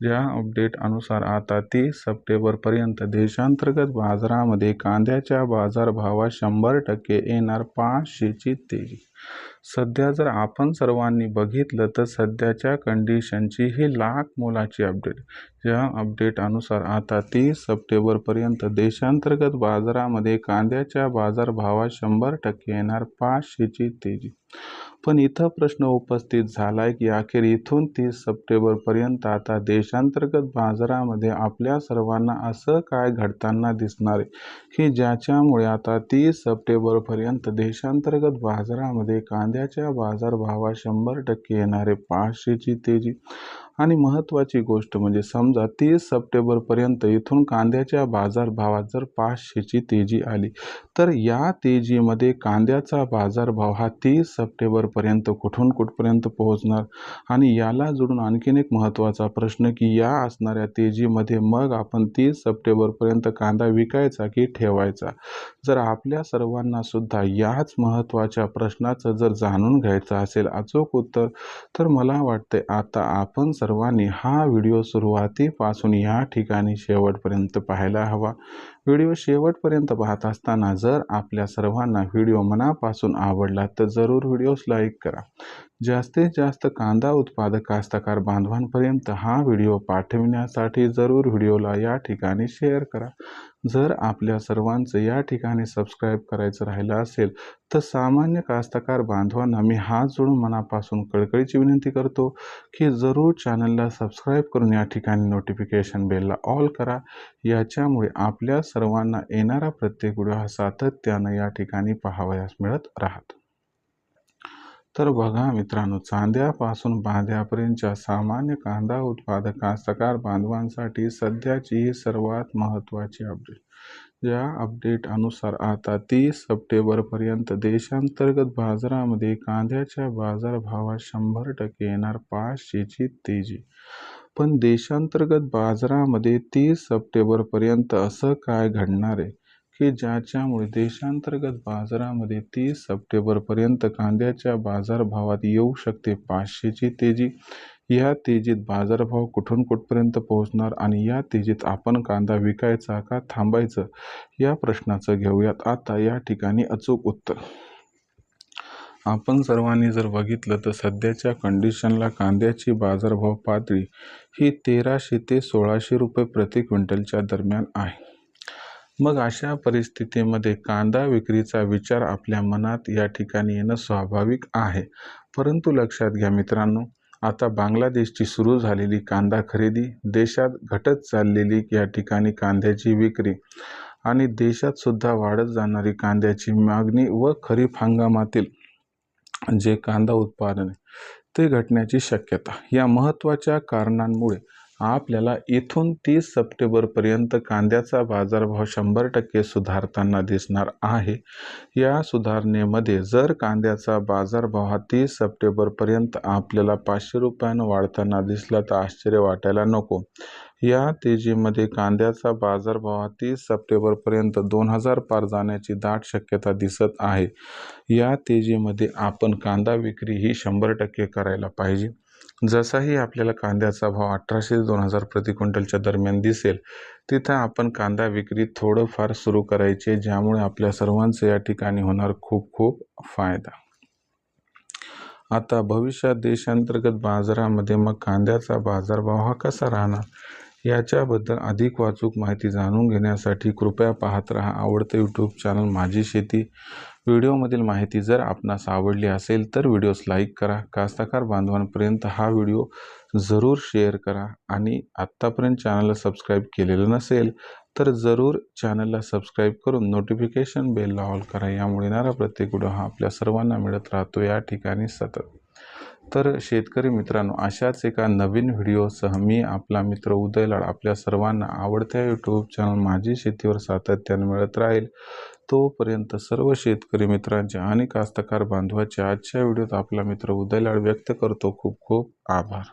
ज्या अपडेट अनुसार आता तीस सप्टेंबरपर्यंत देशांतर्गत बाजारामध्ये कांद्याच्या बाजारभावात शंभर टक्के येणार पाचशेची तेजी. सध्या जर आपण सर्वांनी बघितलं तर सध्याच्या कंडिशनची ही लाख मोलाची अपडेट या अपडेट अनुसार आता तीस सप्टेंबरपर्यंत देशांतर्गत बाजारामध्ये कांद्याच्या बाजारभावात शंभर टक्के येणार पाचशेची तेजी. पण इथं प्रश्न उपस्थित झालाय की अखेर इथून तीस सप्टेंबरपर्यंत आता देशांतर्गत बाजारामध्ये आपल्या सर्वांना असं काय घडताना दिसणार आहे? की ज्याच्यामुळे आता तीस सप्टेंबरपर्यंत देशांतर्गत बाजारामध्ये कांद्याच्या बाजारभावात शंभर टक्के येणारे पाचशेची तेजी? आणि महत्त्वाची गोष्ट म्हणजे समजा तीस सप्टेंबरपर्यंत इथून कांद्याच्या बाजारभावात जर पाचशेची तेजी आली तर या तेजीमध्ये कांद्याचा बाजारभाव हा तीस सप्टेंबरपर्यंत कुठून कुठपर्यंत पोहोचणार? आणि याला जोडून आणखीन एक महत्त्वाचा प्रश्न की या असणाऱ्या तेजीमध्ये मग आपण तीस सप्टेंबरपर्यंत कांदा विकायचा की ठेवायचा? जर आपल्या सर्वांना सुद्धा याच महत्त्वाच्या प्रश्नाचं जर जाणून घ्यायचं असेल अचूक उत्तर तर मला वाटते आता आपण सर्वांनी हा व्हिडिओ सुरुवातीपासून या ठिकाणी शेवटपर्यंत पाहायला हवा. व्हिडिओ शेवटपर्यंत पाहत असताना जर आपल्या सर्वांना व्हिडिओ मनापासून आवडला तर जरूर व्हिडिओस लाईक करा. जास्तीत जास्त कांदा उत्पादक कास्तकार बांधवांपर्यंत हा व्हिडिओ पाठविण्यासाठी जरूर व्हिडिओला या ठिकाणी शेअर करा. जर आपल्या सर्वांचं या ठिकाणी सबस्क्राईब करायचं राहिलं असेल तर सामान्य कास्तकार बांधवांना मी हात जोडून मनापासून कळकळीची विनंती करतो की जरूर चॅनलला सबस्क्राईब करून या ठिकाणी नोटिफिकेशन बेलला ऑल करा. याच्यामुळे आपल्या सर्वांना येणारा प्रत्येक व्हिडिओ हा सातत्यानं या ठिकाणी पाहावयास मिळत राहत. तर बघा मित्रांनो चांद्यापासून बांध्यापर्यंतच्या सामान्य कांदा उत्पादक कास्तकार बांधवांसाठी सध्याची ही सर्वात महत्त्वाची अपडेट या अपडेट अनुसार आता तीस सप्टेंबरपर्यंत देशांतर्गत बाजारामध्ये कांद्याच्या बाजारभावात शंभर टक्के येणार पाचशेची तेजी. पण देशांतर्गत बाजारामध्ये तीस सप्टेंबरपर्यंत असं काय घडणार आहे? की ज्याच्यामुळे देशांतर्गत बाजारामध्ये तीस सप्टेंबरपर्यंत कांद्याच्या बाजारभावात येऊ शकते पाचशेची तेजी. या तेजीत बाजारभाव कुठून कुठपर्यंत पोहोचणार आणि या तेजीत आपण कांदा विकायचा का थांबायचं? या प्रश्नाचं घेऊयात. आता या ठिकाणी अचूक उत्तर. आपण सर्वांनी जर बघितलं तर सध्याच्या कंडिशनला कांद्याची बाजारभाव पातळी ही तेराशे ते सोळाशे रुपये प्रति क्विंटलच्या दरम्यान आहे. मग अशा परिस्थितीमध्ये कांदा विक्रीचा विचार आपल्या मनात या ठिकाणी येणं स्वाभाविक आहे. परंतु लक्षात घ्या मित्रांनो आता बांगलादेशची सुरू झालेली कांदा खरेदी देशात घटत चाललेली या ठिकाणी कांद्याची विक्री आणि देशात सुद्धा वाढत जाणारी कांद्याची मागणी व खरीप हंगामातील जे कांदा उत्पादन आहे ते घटण्याची शक्यता. या महत्त्वाच्या कारणांमुळे आपल्याला इथून तीस सप्टेंबरपर्यंत कांद्याचा बाजारभाव शंभर टक्के सुधारताना दिसणार आहे. या सुधारणेमध्ये जर कांद्याचा बाजारभाव हा तीस सप्टेंबरपर्यंत आपल्याला पाचशे रुपयानं वाढताना दिसला तर आश्चर्य वाटायला नको. या तेजीमध्ये कांद्याचा बाजारभाव हा तीस सप्टेंबरपर्यंत दोन हजार पार जाण्याची दाट शक्यता दिसत आहे. या तेजीमध्ये आपण कांदा विक्री ही शंभर टक्के करायला पाहिजे. जसाही आपल्याला कांद्याचा भाव अठराशे दोन हजार प्रति क्विंटलच्या दरम्यान दिसेल तिथं आपण कांदा विक्री थोडंफार सुरू करायचे ज्यामुळे आपल्या सर्वांचं या ठिकाणी होणार खूप खूप फायदा. आता भविष्यात देशांतर्गत बाजारामध्ये मग कांद्याचा बाजारभाव हा कसा राहणार? याच्याबद्दल अधिक वाचूक माहिती जाणून घेण्यासाठी कृपया पाहत रहा आवडतं यूट्यूब चॅनल माझी शेती. व्हिडिओमधील माहिती जर आपणास आवडली असेल तर व्हिडिओस लाईक करा. कास्तकार बांधवांपर्यंत हा व्हिडिओ जरूर शेअर करा. आणि आत्तापर्यंत चॅनलला सबस्क्राईब केलेलं नसेल तर जरूर चॅनलला सबस्क्राईब करून नोटिफिकेशन बेलला ऑल करा. यामुळे येणारा प्रत्येक व्हिडिओ हा आपल्या सर्वांना मिळत राहतो. या ठिकाणी सतत तर शेतकरी मित्रांनो अशाच एका नवीन व्हिडिओसह मी आपला मित्र उदयलाड आपल्या सर्वांना आवडत्या यूट्यूब चॅनल माझी शेतीवर सातत्याने मिळत राहील. तोपर्यंत सर्व शेतकरी मित्रांचे आणि कास्तकार बांधवाचे आजच्या व्हिडिओत आपला मित्र उदयलाड व्यक्त करतो. खूप खूप आभार.